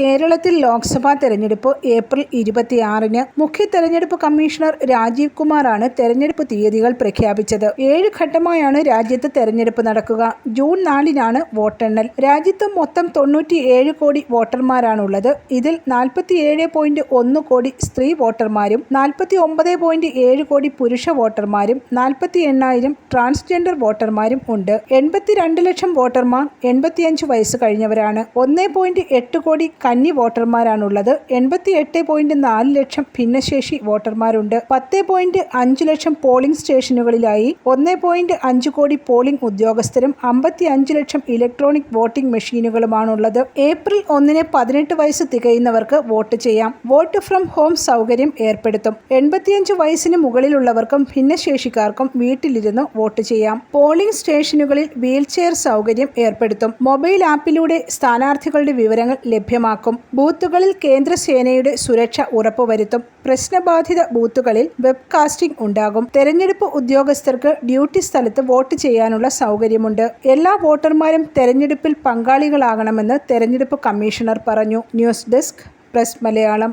കേരളത്തിൽ ലോക്സഭാ തെരഞ്ഞെടുപ്പ് ഏപ്രിൽ ഇരുപത്തിയാറിന് മുഖ്യ തെരഞ്ഞെടുപ്പ് കമ്മീഷണർ രാജീവ് കുമാറാണ് തെരഞ്ഞെടുപ്പ് തീയതികൾ പ്രഖ്യാപിച്ചത്. ഏഴ് ഘട്ടമായാണ് രാജ്യത്ത് തെരഞ്ഞെടുപ്പ് നടക്കുക. ജൂൺ നാലിനാണ് വോട്ടെണ്ണൽ. രാജ്യത്ത് മൊത്തം തൊണ്ണൂറ്റിയേഴ് കോടി വോട്ടർമാരാണുള്ളത്. ഇതിൽ നാൽപ്പത്തിയേഴ് പോയിന്റ് ഒന്ന് കോടി സ്ത്രീ വോട്ടർമാരും നാൽപ്പത്തി ഒമ്പത് പോയിന്റ് ഏഴ് കോടി പുരുഷ വോട്ടർമാരും നാൽപ്പത്തി എണ്ണായിരം ട്രാൻസ്ജെൻഡർ വോട്ടർമാരും ഉണ്ട്. എൺപത്തിരണ്ട് ലക്ഷം വോട്ടർമാർ എൺപത്തിയഞ്ച് വയസ്സ് കഴിഞ്ഞവരാണ്. ഒന്ന് പോയിന്റ് എട്ട് കോടി കന്നി വോട്ടർമാരാണുള്ളത്. എൺപത്തി എട്ട് പോയിന്റ് നാല് ലക്ഷം ഭിന്നശേഷി വോട്ടർമാരുണ്ട്. പത്ത് പോയിന്റ് അഞ്ച് ലക്ഷം പോളിംഗ് സ്റ്റേഷനുകളിലായി ഒന്ന് പോയിന്റ് അഞ്ച് കോടി പോളിംഗ് ഉദ്യോഗസ്ഥരും അമ്പത്തി അഞ്ച് ലക്ഷം ഇലക്ട്രോണിക് വോട്ടിംഗ് മെഷീനുകളുമാണുള്ളത്. ഏപ്രിൽ ഒന്നിന് പതിനെട്ട് വയസ്സ് തികയുന്നവർക്ക് വോട്ട് ചെയ്യാം. വോട്ട് ഫ്രം ഹോം സൗകര്യം ഏർപ്പെടുത്തും. എൺപത്തിയഞ്ച് വയസ്സിന് മുകളിലുള്ളവർക്കും ഭിന്നശേഷിക്കാർക്കും വീട്ടിലിരുന്ന് വോട്ട് ചെയ്യാം. പോളിംഗ് സ്റ്റേഷനുകളിൽ വീൽചെയർ സൗകര്യം ഏർപ്പെടുത്തും. മൊബൈൽ ആപ്പിലൂടെ സ്ഥാനാർത്ഥികളുടെ വിവരങ്ങൾ ലഭ്യമാക്കും. ബൂത്തുകളിൽ കേന്ദ്രസേനയുടെ സുരക്ഷ ഉറപ്പുവരുത്തും. പ്രശ്നബാധിത ബൂത്തുകളിൽ വെബ്കാസ്റ്റിംഗ് ഉണ്ടാകും. തെരഞ്ഞെടുപ്പ് ഉദ്യോഗസ്ഥർക്ക് ഡ്യൂട്ടി സ്ഥലത്ത് വോട്ട് ചെയ്യാനുള്ള സൗകര്യമുണ്ട്. എല്ലാ വോട്ടർമാരും തെരഞ്ഞെടുപ്പിൽ പങ്കാളികളാകണമെന്ന് തെരഞ്ഞെടുപ്പ് കമ്മീഷണർ പറഞ്ഞു. News desk press Malayalam.